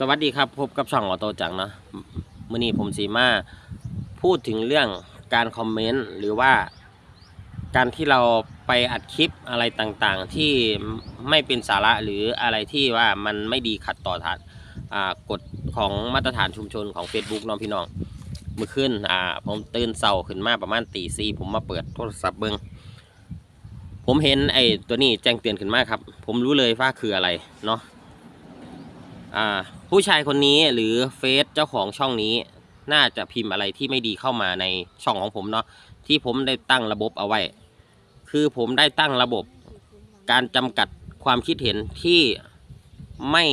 สวัสดีครับพบกับช่องออโตจังเนาะมื่อนี้ผมสีมาพูดถึงเรื่องการคอมเมนต์หรือว่าการที่เราไปอัดคลิปอะไรต่างๆ ที่ไม่เป็นสาระหรืออะไรที่ว่ามันไม่ดีขัดต่อฐานกฎของมาตรฐานชุมชนของ Facebook น้องพี่น้องเมื่อคืนอ่าผมตื่นเสาขึ้นมาประมาณตีสี่ผมมาเปิดโทรศัพท์เบิงผมเห็นไอ้ตัวนี้แจ้งเตือนขึ้นมาครับ ผมรู้เลยว่าคืออะไรเนาะ ผู้ชายคนนี้หรือเฟซเจ้าของช่องนี้ น่าจะพิมพ์อะไรที่ไม่ดีเข้ามาในช่องของผมเนาะที่ผมได้ตั้งระบบเอาไว้ คือผมได้ตั้งระบบ การจำกัดความคิดเห็นที่ไม่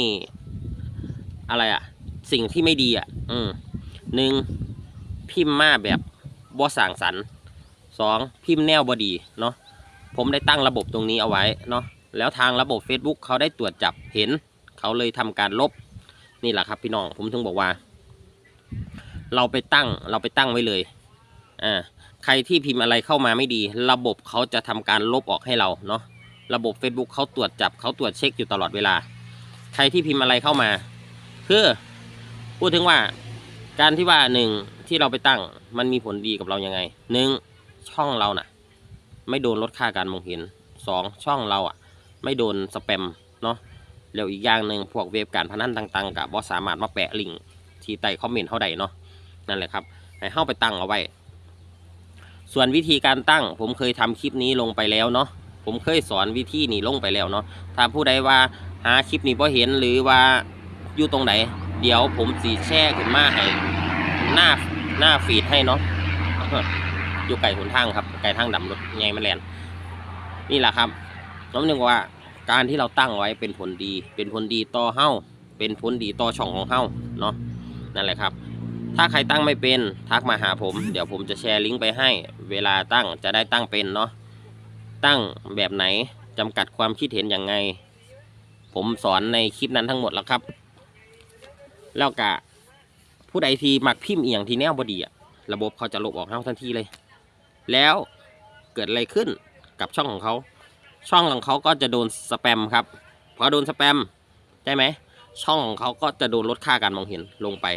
อะไรอะสิ่งที่ไม่ดีอะอืมหนึ่งพิมพ์มาแบบบ่สางสรรสองพิมพ์แนวบดีเนาะผมได้ตั้งระบบตรงนี้เอาไว้เนาะแล้วทางระบบ Facebook เขาได้ตรวจจับเห็น เขาเลยทำการลบนี่แหละครับ พี่น้องผมถึงบอกว่า เราไปตั้งเราไปตั้งไว้เลยอ่าใครที่พิมพ์อะไรเข้ามาไม่ดี ระบบเขาจะทำการลบออกให้เราเนาะระบบ Facebook เขาตรวจจับเขาตรวจเช็คอยู่ตลอดเวลา ใครที่พิมพ์อะไรเข้ามาคือพูดถึงว่า การที่ว่าหนึ่งที่เราไปตั้งมันมีผลดีกับเรายังไงหนึ่งช่องเราน่ะ ไม่โดนลดค่าการมองเห็นสองช่องเราอะ ไม่โดนสแปมเนาะ แล้วอีกอย่างหนึ่งพวกเว็บการพนันต่างๆกับ่สามารถมาแปะลิงก์ที่ใต้คอมเมนต์เท่าใดเนาะนั่นแหละครับให้เข้าไปตั้งเอาไว้ ส่วนวิธีการตั้งผมเคยทำคลิปนี้ลงไปแล้วเนาะผมเคยสอนวิธีนี้ลงไปแล้วเนาะถ้าผู้ใดว่าหาคลิปนี้พอเห็นหรือว่าอยู่ตรงไหน เดี๋ยวผมสีแช่ขึ้นมาให้หน้าหน้าฟีดให้เนาะอยู่ไก่หนทางครับไก่ทางดำรถไงมันแลนนี่แหละครับน้องหนึ่งว่า การที่เราตั้งไว้เป็นผลดี เป็นผลดีต่อเฮ้าเป็นผลดีต่อช่องของเฮ้าเนาะนั่นแหละครับ ถ้าใครตั้งไม่เป็นทักมาหาผม เดี๋ยวผมจะแชร์ลิงก์ไปให้ เวลาตั้งจะได้ตั้งเป็นเนาะตั้งแบบไหนจำกัดความคิดเห็นอย่างไง ผมสอนในคลิปนั้นทั้งหมดแล้วครับ แล้วกะผู้ใดที่มักพิมพ์เอียงทีแนวบดีอะระบบเขาจะลบออกเฮ้าทันทีเลย แล้วเกิดอะไรขึ้นกับช่องของเขา ช่องของเขาก็จะโดนสแปมครับพอโดนสแปมใช่ไหมช่องของเขาก็จะโดนลดค่าการมองเห็นลงไป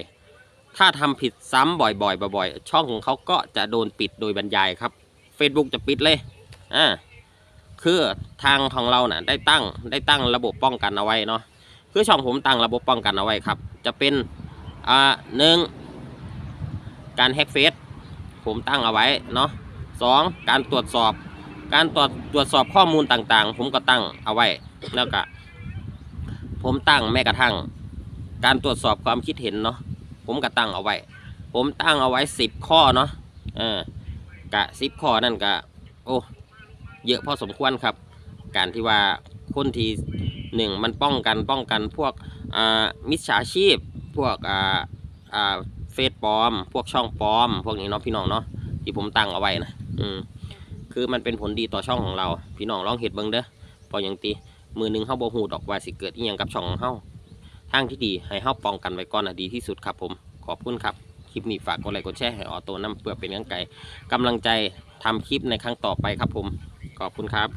ถ้าทำผิดซ้ำบ่อยๆบ่อยๆ ช่องของเขาก็จะโดนปิดโดยบรรยายครับ Facebook จะปิดเลยอ่าคือทางของเราน่ะได้ตั้งได้ตั้งระบบป้องกันเอาไว้เนาะคือช่องผมตั้งระบบป้องกันเอาไว้ครับ จะเป็นอ่าหนึ่งการแฮกเฟซผมตั้งเอาไว้เนาะสองการตรวจสอบ การตรวจตรวจสอบข้อมูลต่างๆ ผมก็ตั้งเอาไว้ แล้วก็ผมตั้งแม้กระทั่ง การตรวจสอบความคิดเห็นเนาะผมก็ตั้งเอาไว้ ผมตั้งเอาไว้สิบข้อเนาะเออกะสิบข้อนั่นกะโอ้เยอะพอสมควรครับ การที่ว่าคนที่หนึ่งมันป้องกันป้องกันพวกอ่ามิจฉาชีพ พวกอ่าอ่าเฟซปลอม พวกช่องปลอม พวกนี้เนาะพี่น้องเนาะที่ผมตั้งเอาไว้นะอืม คือมันเป็นผลดีต่อช่องของเรา พี่น้องลองเห็ดเบิ้งเด้อพออย่างตีมือหนึ่งเฮาบหูดอกว่าสิเกิดอีหยังกับช่องของเฮาทางที่ดีให้เฮาป้องกันไว้ก่อนนะดีที่สุดครับผมขอบคุณครับ คลิปนี้ฝากกดไลค์กดแชร์ให้ออโต้นํเพื่อเป็นกำลังใจกำลังใจทำคลิปในครั้งต่อไปครับผม ขอบคุณครับ